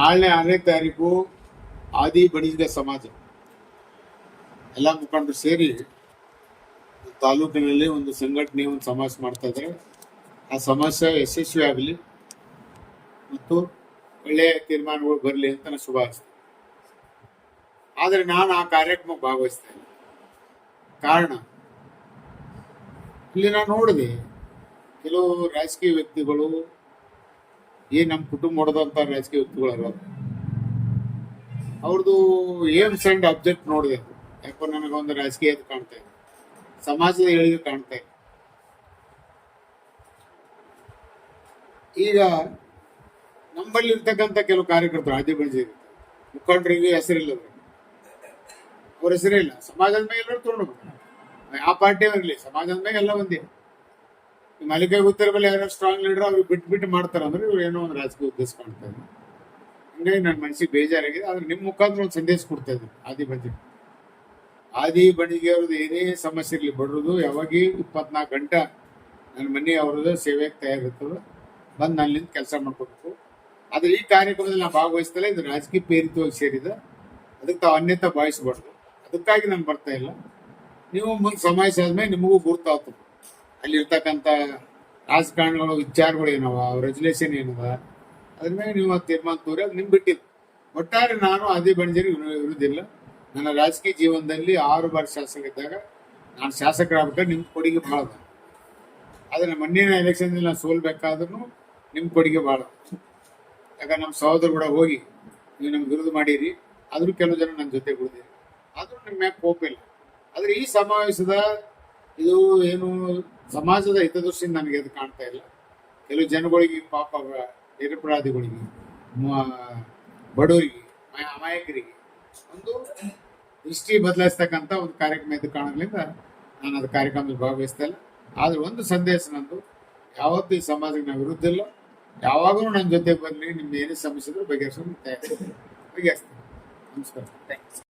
ನಾಳೆ ಆರನೇ ತಾರೀಕು ಆದಿ ಬಣಿಸಿದ ಸಮಾಜ. ಎಲ್ಲ ಮುಖಂಡರು ಸೇರಿ ತಾಲೂಕಿನಲ್ಲಿ ಒಂದು ಸಂಘಟನೆ, ಒಂದು ಸಮಾಜ ಮಾಡ್ತಾ ಇದ್ದಾರೆ. ಆ ಸಮಾಜ ಯಶಸ್ವಿ ಆಗಲಿ ಮತ್ತು ಒಳ್ಳೆಯ ತೀರ್ಮಾನಗಳು ಬರಲಿ ಅಂತ ನಾನು ಶುಭ ಆದರೆ ನಾನು ಆ ಕಾರ್ಯಕ್ರಮಕ್ಕೆ ಭಾಗವಹಿಸ್ತೇನೆ ಕಾರಣ, ಇಲ್ಲಿ ನಾನು ನೋಡಿದೆ, ಕೆಲವು ರಾಜಕೀಯ ವ್ಯಕ್ತಿಗಳು ಏನ್ ನಮ್ಮ ಕುಟುಂಬ ಹೊಡೆದಂತ ರಾಜಕೀಯ ವ್ಯಕ್ತಿಗಳಿರೋದು ಅವ್ರದ್ದು ಏಮ್ಸ್ ಅಂಡ್ ಅಬ್ಜೆಕ್ಟ್ ನೋಡಿದೆ. ಯಾಕೋ ನನಗೊಂದು ರಾಜಕೀಯ ಕಾಣ್ತಾ ಇದೆ. ಸಮಾಜದ ಏಳಿಗೆ ಕಾಣ್ತಾ ಇದೆ. ಈಗ ನಮ್ಮಲ್ಲಿ ಇರ್ತಕ್ಕಂಥ ಕೆಲವು ಕಾರ್ಯಕರ್ತರು ಆದಿ ಬೆಳೆದಿದೆ ಮುಖಂಡರಿಗೆ ಹೆಸರಿಲ್ಲ ಅವ್ರ ಹೆಸರೇ ಇಲ್ಲ ಸಮಾಜದ ಮೇಲೆ ಎಲ್ಲರೂ ತೊಗೊಂಡು ಆ ಪಾರ್ಟಿ ಇರಲಿ ಸಮಾಜದ ಮೇಲೆ ಎಲ್ಲ ಒಂದೇ. ಮಲ್ಲಿಗೆ ಉತ್ತರ ಮೇಲೆ ಯಾರು ಸ್ಟ್ರಾಂಗ್ ಲೀಡರ್ ಅವ್ರು ಬಿಟ್ಟು ಬಿಟ್ಟು ಮಾಡ್ತಾರ ಅಂದ್ರೆ ಇವ್ರು ಏನೋ ಒಂದು ರಾಜಕೀಯ ಉದ್ದೇಶ ಕಾಣ್ತಾ ಇದ್ದಾರೆ ಹಂಗಾಗಿ ನನ್ನ ಮನಸ್ಸಿಗೆ ಬೇಜಾರಾಗಿದೆ, ಆದ್ರೆ ನಿಮ್ಮ ಮುಖಾಂತರ ಒಂದು ಸಂದೇಶ ಕೊಡ್ತಾ ಇದ್ದೀನಿ, ಆದಿ ಬಂದಿ ಆದಿ ಬಣಿಗೆ ಅವ್ರದ್ದು ಏನೇ ಸಮಸ್ಯೆ ಇರಲಿ ಬಡ್ರದು ಯಾವಾಗ ಇಪ್ಪತ್ನಾಲ್ಕು ಗಂಟೆ ನನ್ನ ಮನೆ ಅವ್ರದ್ದು ಸೇವೆಗೆ ತಯಾರಿರ್ತದೆ. ಬಂದು ನನ್ನಿಂದ ಕೆಲಸ ಮಾಡ್ಕೋಬೇಕು. ಆದ್ರೆ ಈ ಕಾರ್ಯಕ್ರಮದಲ್ಲಿ ನಾವು ಭಾಗವಹಿಸ್ತಲ್ಲ, ಇದು ರಾಜಕೀಯ ಪ್ರೇರಿತವಾಗಿ ಸೇರಿದ. ಅದಕ್ಕೆ ತಾವು ಅನ್ಯತಾ ಭಾವಿಸಬಾರ್ದು. ಅದಕ್ಕಾಗಿ ನಾನು ಬರ್ತಾ ಇಲ್ಲ. ನೀವು ಮುಂದೆ ಸಮಾವೇಶ ಆದ್ಮೇಲೆ ನಿಮಗೂ ಗುರ್ತಾಗ್ತದೆ. ಅಲ್ಲಿ ಇರ್ತಕ್ಕಂಥ ರಾಜಕಾರಣಿಗಳ ವಿಚಾರಗಳು ಏನವ ರೆಜುಲೇಷನ್ ಏನದ ಅದ್ರ ಮೇಲೆ ನೀವು ತೀರ್ಮಾನ ತೋರಿ, ಅದು ನಿಮ್ ಬಿಟ್ಟಿದ್ದು ಒಟ್ಟಾರೆ ನಾನು ಅದೇ ಬಣಿಜರಿ ಇರುವುದಿಲ್ಲ ನನ್ನ ರಾಜಕೀಯ ಜೀವನದಲ್ಲಿ ಆರು ಬಾರಿ ಶಾಸಕ ಇದ್ದಾಗ ನಾನು ಶಾಸಕರಾಗ್ಬೇಕಾದ್ರೆ ನಿಮ್ ಕೊಡುಗೆ ಭಾಳ ಆದರೆ ಮಣ್ಣಿನ ಎಲೆಕ್ಷನ್ ನಾನು ಸೋಲ್ಬೇಕಾದ್ರೂ ನಿಮ್ ಕೊಡುಗೆ ಅದ. ಯಾಕಂದ್ರೆ ನಮ್ಮ ಸಹೋದರ ಕೂಡ ಹೋಗಿ, ನೀವು ನಮ್ಗೆ ವಿರುದ್ಧ ಮಾಡಿರಿ, ಆದ್ರೂ ಕೆಲವು ಜನ ನನ್ನ ಜೊತೆ ಉಳಿದಿರಿ. ಆದ್ರೂ ನಿಮ್ಮ ಮ್ಯಾಕ್ ಕೋಪ ಇಲ್ಲ. ಆದ್ರೆ ಈ ಸಮಾವೇಶದ ಇದು ಏನು ಸಮಾಜದ ಹಿತದೃಷ್ಟಿಯಿಂದ ನನಗೆ ಅದು ಕಾಣ್ತಾ ಇಲ್ಲ. ಕೆಲವು ಜನಗಳಿಗೆ ಪಾಪ ನಿರಪರಾಧಿಗಳಿಗೆ ಬಡವರಿಗೆ ಅಮಾಯಕರಿಗೆ ಒಂದು ದೃಷ್ಟಿ ಬದಲಾಯಿಸ್ತಕ್ಕಂಥ ಒಂದು ಕಾರ್ಯಕ್ರಮ ಇದು ಕಾಣೋದ್ರಿಂದ ನಾನು ಅದು ಕಾರ್ಯಕ್ರಮದಲ್ಲಿ ಭಾಗವಹಿಸ್ತಾ ಇಲ್ಲ. ಆದ್ರೆ ಒಂದು ಸಂದೇಶ ನಂದು, ಯಾವತ್ತೂ ಈ ಸಮಾಜಕ್ಕೆ ನಾವು ವಿರುದ್ಧ ಇಲ್ಲ. ಯಾವಾಗಲೂ ನನ್ನ ಜೊತೆ ಬರಲಿ ನಿಮ್ಗೆ ಏನೇ ಸಮಸ್ಯೆ ಇದ್ರೂ ಬಗೆಹರಿಸೋದು ಬಗೆಹರಿಸ್ತೀನಿ. ನಮಸ್ಕಾರ.